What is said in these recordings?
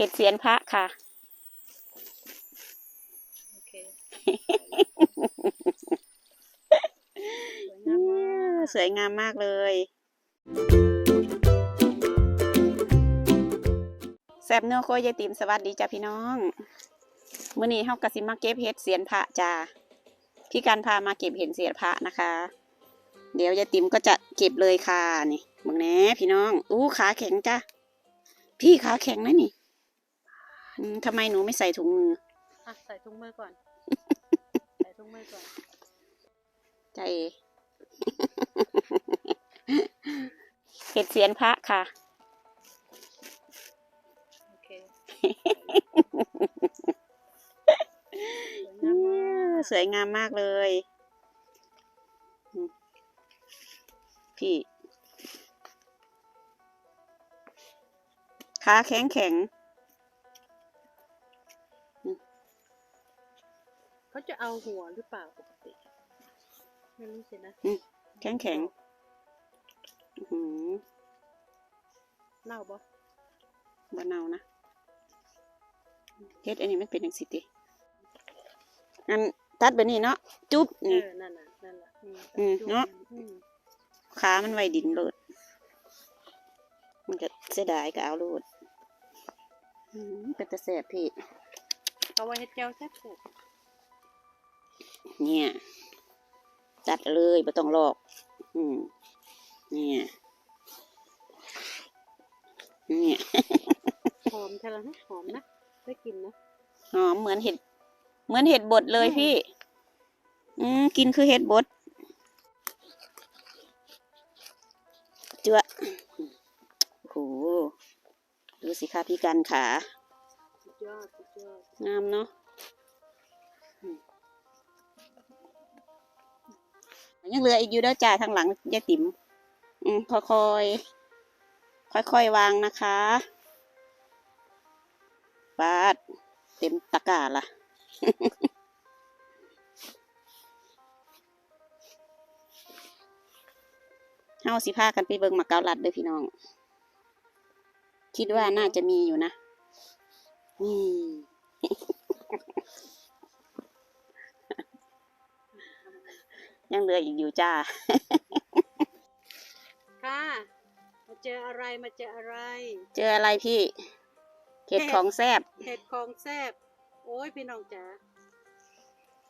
เห็ดเสียนพระค่ะโอเคสวยงามมากสวยงามมากเลยแซบเนื้อโคยยายติมสวัสดีจ้าพี่น้องมื้อนี้เฮากะสิมาเก็บเห็ดเสียนพระจ้าพี่การพามาเก็บเห็ดเสียนพระนะคะ เดี๋ยวยายติมก็จะเก็บเลยค่ะนี่มึงแหน่พี่น้องอู้ขาแข็งจ้าพี่ขาแข็งนะนี่ อืมทำไมหนูไม่ใส่ถุงมือ อะใส่ถุงมือก่อน ใส่ถุงมือก่อน ใจเห็ดเสียนพระค่ะ โอเคสวยงามมากสวยงามมากเลยอืมพี่ขาแข็งแข็งเเอาหัวหรือเปล่าปกติไม่รู้สินะแข็งแข็งอื้อหือเน่าบ่บ่เนานะเฮ็ดอันนี้มันเป็นอย่างสิติงั้นตัดแบบนี้เนาะจุ๊บเอนี่อนั่นน่ะนั่นแหละอืมอืมเนาะอืมขามันไว้ดินโลดมันก็เสียดายก็เอาโลดอืมเป็นตะแสบพี่เอาไว้ให้เจ้าแซ่บสุด เนี่ยจัดเลยไม่ต้องลอก อืมเนี่ยเนี่ยหอมใช่แล้วนะหอมนะได้กลินนะหอมเหมือนเห็ด เหมือนเห็ดบดเลยอืมพี่ อืมกินคือเห็ดบดเจือโอ้โหดูสิคะพี่กันขาสุดยอดสุดยอดงามเนาะ ยังเหลืออีกอยู่เด้อจ้าทางหลังยายติ๋มอืมค่อยๆค่อยๆวางนะคะปาดเต็มตะกร้าละเฮาสิพากันไปเบิงมากเกาลัดเด้อพี่น้อง คิดว่าน่าจะมีอยู่นะนี่ ยังเหลืออีกอยู่จ้า ค่ะมาเจออะไรมาเจออะไร เจออะไรพี่ เห็ดของแซบเห็ดของแซบโอ้ยพี่น้องจ๋า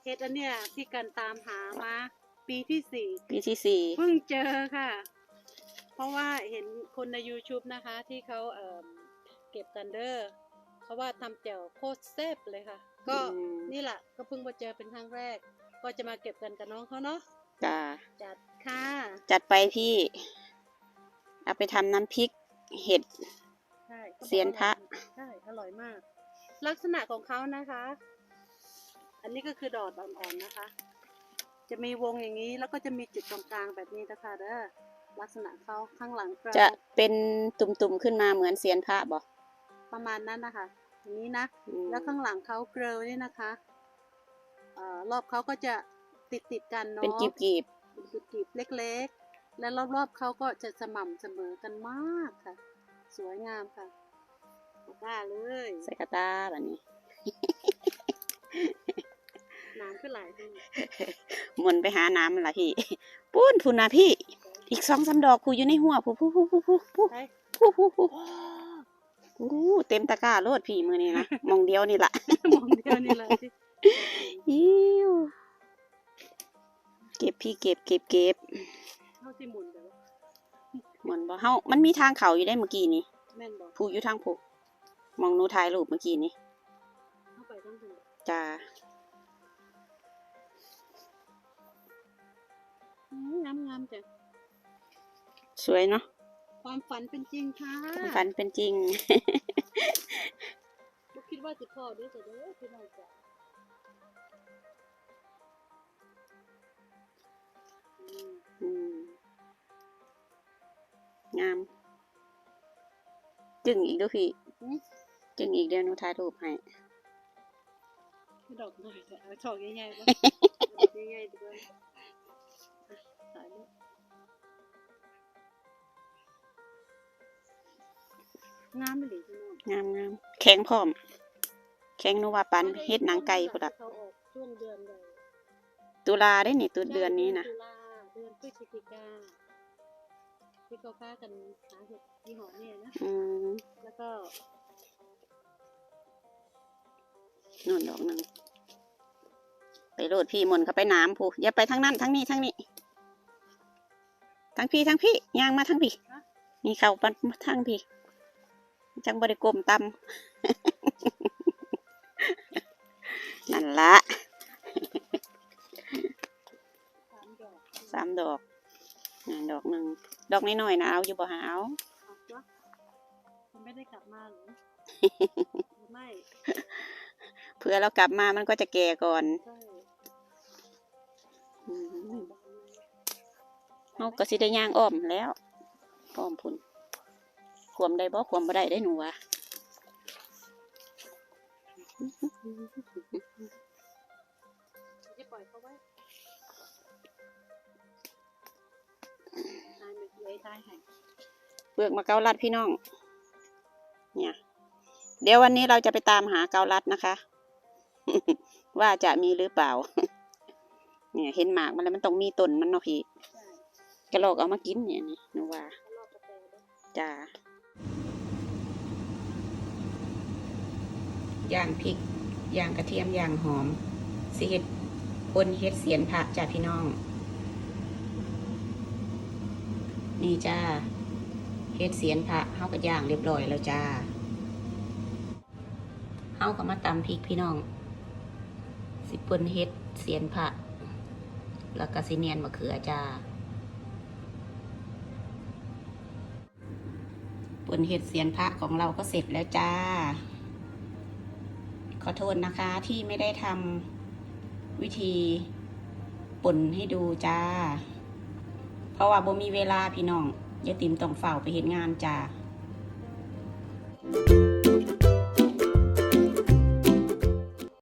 เห็ดอันเนี้ยที่กันตามหามา ปีที่สี่ปีที่สี่เพิ่งเจอค่ะ เพราะว่าเห็นคนใน YouTube นะคะ ที่เขาเอ่อเก็บกันเดอร์เขาว่าทำแจ่วโคตรแซ่บเลยค่ะ ก็อืมนี่แหละก็เพิ่งมาเจอเป็นครั้งแรก ก็จะมาเก็บกันกับน้องเขาเนาะจ้าจัดค่ะจัดไปพี่ เอาไปทำน้ำพริกเห็ด ใช่ขาบอกเซียนพระใช่อร่อยมาก ลักษณะของเขานะคะ อันนี้ก็คือดอกอ่อนๆนะคะ จะมีวงอย่างนี้แล้วก็จะมีจุดตรงกลางแบบนี้นะคะเด้อลักษณะเขาข้างหลังกราวจะเป็นตุ่มๆขึ้นมาเหมือนเสียนพระบอกประมาณนั้นนะคะอย่างนี้นะแล้วข้างหลังเขาเกลียวนี่นะคะเอ่อรอบเขาก็จะติดติดๆกันเนาะเป็นกีบกีบเป็นกีบๆเล็กๆ และรอบๆเขาก็จะสม่ำเสมอกันมากค่ะ สวยงามค่ะได้เลยๆใส่กระตาแบบนี้น้ำขึ้นหลายทีหมุนไปหาน้ำมันละพี่ปุ้นพูนนะพี่ อีกสองสามดอกผูอยู่ในหัวผูผูผูผูผูผูไปผูผูผูอู้เต็มตะกร้าโลดพี่มือนี่นะมองเดียวนี่ละมองเดียวนี่แหละที่ อิ้วเก็บพี่เก็บเก็บเก็บเข้าที่หมุนเดี๋ยวเหมือนบ่เฮามันมีทางเขาอยู่ได้เมื่อกี้นี้แม่นบอกผูอยู่ทางผูมองหนูถ่ายรูปเมื่อกี้นี้เข้าไปต้องดูจ้างามงามๆจ้ะสวยเนาะความฝันเป็นจริงค่ะฝันเป็นจริง บ่คิดว่าจะพอเด้อจ้ะเด้อพี่น้องจ้ะ งาม จึงอีกเด้วยพี่อืมจึงอีกเดี๋ยวหนูถ่ายรูปให้คือดอกหน่อยแต่เอาดอกใหญ่ๆป่ะดอกใหญ่ๆดีกว่าอะถ่ายรูปงามไปเลยพี่น้องงามงามแข็งพร้อม แข็งนัวาปันเฮ็ดหนังไก่พุ่นละเขาออกช่วงเดือนใดตุลาได้นี่ตุเดือนนี้นะตุลาเดือนพฤศจิกา ที่เขาพากันหาเห็ดยี่ห้อเนี่ยนะ อืมแล้วก็นู่นดอกหนึงไปโลดพี่มนต์เขาไปน้ำผู้อย่าไปทั้งนั้นทั้งนี้ทั้งนี้ทั้งพี่ทั้งพี่ย่างมาทั้งพี่นี่เข้าปันทั้งพี่ จังบริกรมตำ นั่นละสามดอกสามดอกนั่นดอกหนึ่ง ดอกน้อยๆนะเอาอยู่บ่หาเอาเอาวะมันไม่ได้กลับมาเหรอหรือไม่เผื่อเรากลับมามันก็จะแก่ก่อนใช่อืมเอาก็สิได้ย่างอ้อมแล้วอ้อมพุ่นขวมได้บ่ขวมบ่ได้ได้หนูวะจะปล่อยเขาไว้ายไม่เลยตายให้เปลือกมะเกาลัดพี่น้อง เนี่ย เดี๋ยววันนี้เราจะไปตามหาเกาลัดนะคะ ว่าจะมีหรือเปล่า เนี่ยเห็นหมากมันแล้วมันต้องมีต้นมันเนาะพี่ใช่กระโหลกเอามากินเนี่ยนี่หนูว่าเขารอบกาแฟด้วยจ้าย่างพริกย่างกระเทียมย่างหอมสิเฮ็ดปนเฮ็ดเสียนผักจ้าพี่น้อง นี่จ้าเฮ็ดเสียนผักเฮาก็ย่างเรียบร้อยแล้วจ้าเฮาก็มาตำพริกพี่น้อง สิปนเฮ็ดเสียนผักแล้วก็สิเนียนมะเขือจ้าปนเห็ดเสียนพระของเราก็เสร็จแล้วจ้า ขอโทษนะคะที่ไม่ได้ทำวิธีป่นให้ดูจ้า เพราะว่าบ่มีเวลาพี่น้องยายติ๋มต้องเฝ้าไปเห็นงานจ้า